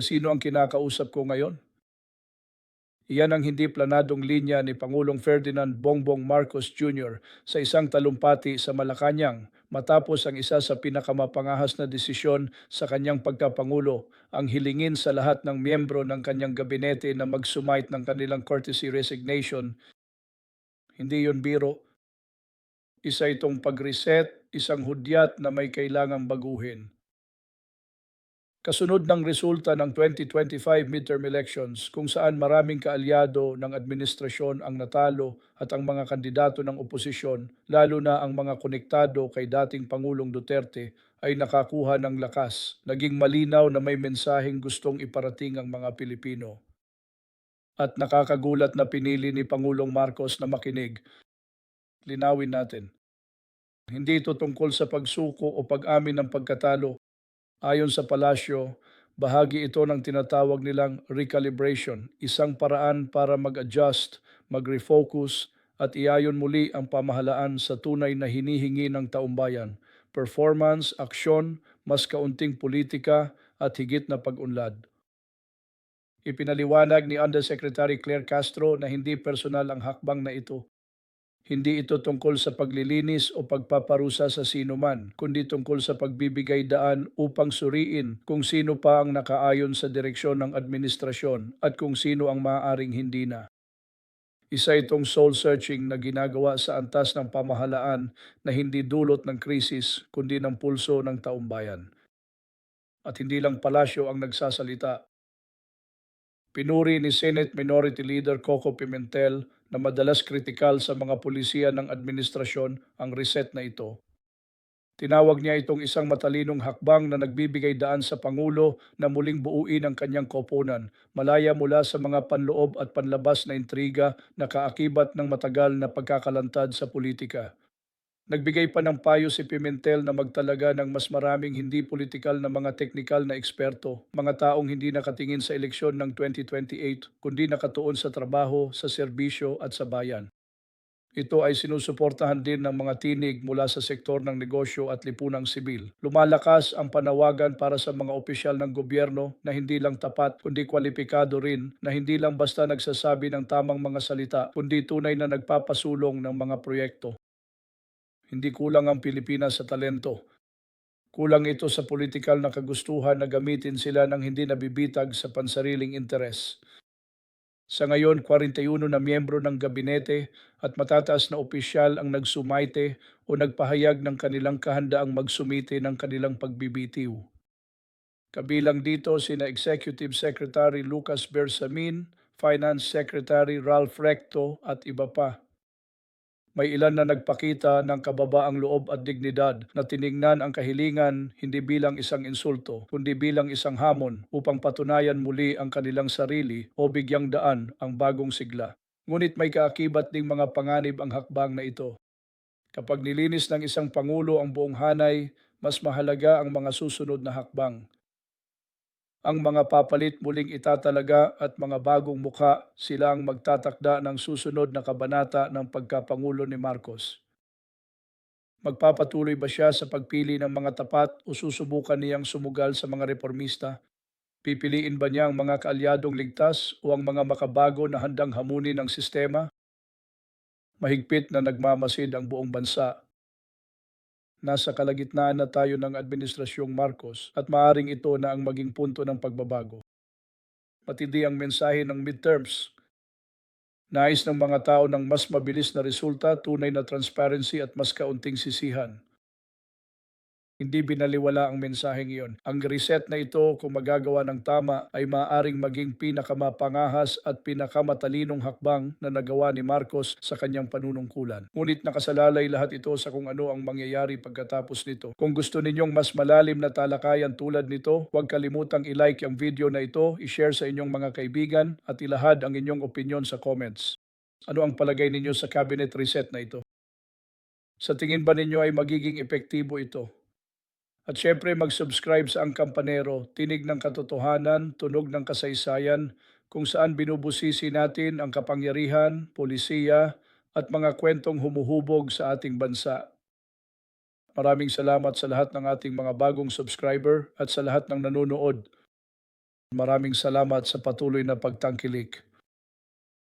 Sino ang kinakausap ko ngayon? Iyan ang hindi planadong linya ni Pangulong Ferdinand Bongbong Marcos Jr. sa isang talumpati sa Malacanang matapos ang isa sa pinakamapangahas na desisyon sa kanyang pagkapangulo ang hilingin sa lahat ng miyembro ng kanyang gabinete na mag-sumite ng kanilang courtesy resignation. Hindi yon biro. Isa itong pag-reset, isang hudyat na may kailangang baguhin. Kasunod ng resulta ng 2025 midterm elections kung saan maraming kaalyado ng administrasyon ang natalo at ang mga kandidato ng oposisyon, lalo na ang mga konektado kay dating Pangulong Duterte, ay nakakuha ng lakas. Naging malinaw na may mensaheng gustong iparating ang mga Pilipino. At nakakagulat na pinili ni Pangulong Marcos na makinig. Linawin natin. Hindi ito tungkol sa pagsuko o pag-amin ng pagkatalo Ayon sa palasyo, bahagi ito ng tinatawag nilang recalibration, isang paraan para mag-adjust, mag-refocus at iayon muli ang pamahalaan sa tunay na hinihingi ng taumbayan, performance, aksyon, mas kaunting politika at higit na pag-unlad. Ipinaliwanag ni Undersecretary Claire Castro na hindi personal ang hakbang na ito. Hindi ito tungkol sa paglilinis o pagpaparusa sa sino man, kundi tungkol sa pagbibigay daan upang suriin kung sino pa ang nakaayon sa direksyon ng administrasyon at kung sino ang maaaring hindi na. Isa itong soul-searching na ginagawa sa antas ng pamahalaan na hindi dulot ng krisis kundi ng pulso ng taumbayan. At hindi lang palasyo ang nagsasalita. Pinuri ni Senate Minority Leader Coco Pimentel na madalas kritikal sa mga pulisiya ng administrasyon ang reset na ito. Tinawag niya itong isang matalinong hakbang na nagbibigay daan sa Pangulo na muling buuin ang kanyang koponan, malaya mula sa mga panloob at panlabas na intriga na kaakibat ng matagal na pagkakalantad sa politika. Nagbigay pa ng payo si Pimentel na magtalaga ng mas maraming hindi politikal na mga teknikal na eksperto, mga taong hindi nakatingin sa eleksyon ng 2028, kundi nakatuon sa trabaho, sa serbisyo at sa bayan. Ito ay sinusuportahan din ng mga tinig mula sa sektor ng negosyo at lipunang sibil. Lumalakas ang panawagan para sa mga opisyal ng gobyerno na hindi lang tapat kundi kwalipikado rin na hindi lang basta nagsasabi ng tamang mga salita kundi tunay na nagpapasulong ng mga proyekto. Hindi kulang ang Pilipinas sa talento. Kulang ito sa politikal na kagustuhan na gamitin sila ng hindi nabibitag sa pansariling interes. Sa ngayon, 41 na miyembro ng gabinete at matataas na opisyal ang nagsumaite o nagpahayag ng kanilang kahandaang magsumite ng kanilang pagbibitiw. Kabilang dito sina Executive Secretary Lucas Bersamin, Finance Secretary Ralph Recto at iba pa. May ilan na nagpakita ng kababaang loob at dignidad na tiningnan ang kahilingan hindi bilang isang insulto, kundi bilang isang hamon upang patunayan muli ang kanilang sarili o bigyang daan ang bagong sigla. Ngunit may kaakibat ding mga panganib ang hakbang na ito. Kapag nilinis ng isang pangulo ang buong hanay, mas mahalaga ang mga susunod na hakbang ang mga papalit muling itatalaga at mga bagong mukha sila ang magtatakda ng susunod na kabanata ng pagkapangulo ni Marcos. Magpapatuloy ba siya sa pagpili ng mga tapat o susubukan niyang sumugal sa mga reformista? Pipiliin ba niya ang mga kaalyadong ligtas o ang mga makabago na handang hamunin ang sistema? Mahigpit na nagmamasid ang buong bansa nasa kalagitnaan na tayo ng Administrasyong Marcos at maaring ito na ang maging punto ng pagbabago. Matindi ang mensahe ng midterms. Nais ng mga tao ng mas mabilis na resulta, tunay na transparency at mas kaunting sisihan. Hindi binaliwala ang mensaheng iyon. Ang reset na ito kung magagawa ng tama ay maaring maging pinakamapangahas at pinakamatalinong hakbang na nagawa ni Marcos sa kanyang panunungkulan. Ngunit nakasalalay lahat ito sa kung ano ang mangyayari pagkatapos nito. Kung gusto ninyong mas malalim na talakayan tulad nito, huwag kalimutang i-like ang video na ito, i-share sa inyong mga kaibigan at ilahad ang inyong opinion sa comments. Ano ang palagay ninyo sa cabinet reset na ito? Sa tingin ba ninyo ay magiging epektibo ito? At syempre mag-subscribe sa Ang Kampanero, tinig ng katotohanan, tunog ng kasaysayan, kung saan binubusisi natin ang kapangyarihan, polisiya, at mga kwentong humuhubog sa ating bansa. Maraming salamat sa lahat ng ating mga bagong subscriber at sa lahat ng nanonood. Maraming salamat sa patuloy na pagtangkilik.